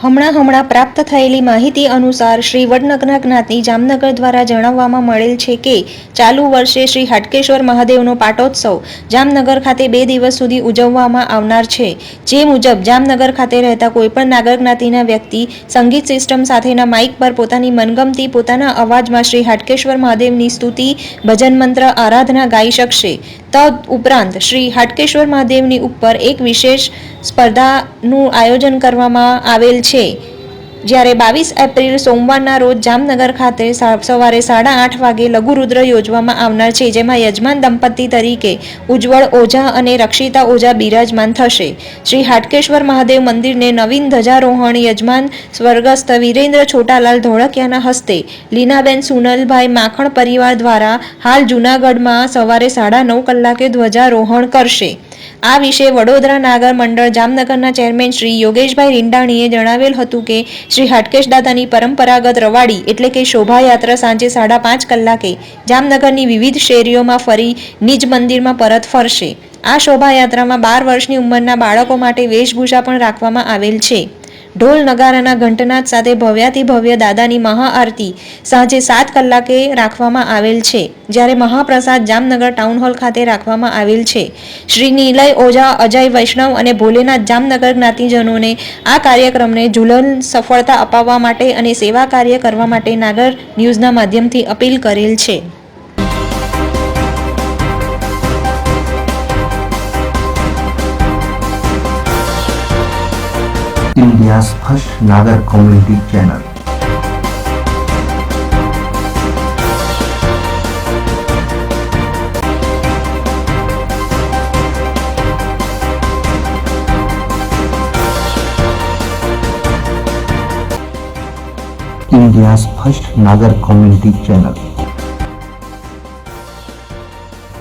હમણાં હમણાં પ્રાપ્ત થયેલી માહિતી અનુસાર શ્રી વડનગરના જ્ઞાતિ જામનગર દ્વારા જણાવવામાં મળેલ છે કે, ચાલુ વર્ષે શ્રી હાટકેશ્વર મહાદેવનો પાટોત્સવ જામનગર ખાતે બે દિવસ સુધી ઉજવવામાં આવનાર છે. જે મુજબ, જામનગર ખાતે રહેતા કોઈપણ નાગર જ્ઞાતિના વ્યક્તિ સંગીત સિસ્ટમ સાથેના માઇક પર પોતાની મનગમતી પોતાના અવાજમાં શ્રી હાટકેશ્વર મહાદેવની સ્તુતિ, ભજન મંત્ર, આરાધના ગાઈ શકશે. તદ ઉપરાંત શ્રી હાટકેશ્વર મહાદેવની ઉપર એક વિશેષ સ્પર્ધાનું આયોજન કરવામાં આવેલ છે. જ્યારે બાવીસ એપ્રિલ સોમવારના રોજ જામનગર ખાતે સવારે સાડા આઠ વાગે લઘુરુદ્ર યોજવામાં આવનાર છે, જેમાં યજમાન દંપતી તરીકે ઉજ્જવળ ઓઝા અને રક્ષિતા ઓઝા બિરાજમાન થશે. શ્રી હાટકેશ્વર મહાદેવ મંદિરને નવીન ધજારોહણ યજમાન સ્વર્ગસ્થ વીરેન્દ્ર છોટાલાલ ધોળકિયાના હસ્તે લીનાબેન સુનલભાઈ માખણ પરિવાર દ્વારા હાલ જૂનાગઢમાં સવારે સાડા નવ કલાકે ધ્વજારોહણ કરશે. આ વિશે વડોદરા નાગર મંડળ જામનગરના ચેરમેન શ્રી યોગેશભાઈ રીંડાણીએ જણાવેલ હતું કે શ્રી હાટકેશ દાદાની પરંપરાગત રવાડી એટલે કે શોભાયાત્રા સાંજે સાડા પાંચ કલાકે જામનગરની વિવિધ શેરીઓમાં ફરી નિજ મંદિરમાં પરત ફરશે. આ શોભાયાત્રામાં બાર વર્ષની ઉંમરના બાળકો માટે વેશભૂષા પણ રાખવામાં આવેલ છે. ઢોલ નગારાના ઘંટનાદ સાથે ભવ્યાતિ ભવ્ય દાદાની મહાઆરતી સાંજે સાત કલાકે રાખવામાં આવેલ છે, જ્યારે મહાપ્રસાદ જામનગર ટાઉન હોલ ખાતે રાખવામાં આવેલ છે. શ્રી નીલય ઓઝા, અજય વૈષ્ણવ અને ભોલેનાથ જામનગર જ્ઞાતિજનોને આ કાર્યક્રમને ઝુલન સફળતા અપાવવા માટે અને સેવા કાર્ય કરવા માટે નાગર ન્યૂઝના માધ્યમથી અપીલ કરેલ છે. India's first Nagar community channel India's first Nagar community channel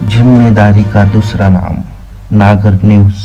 ज़िम्मेदारी का दूसरा नाम नागर न्यूज़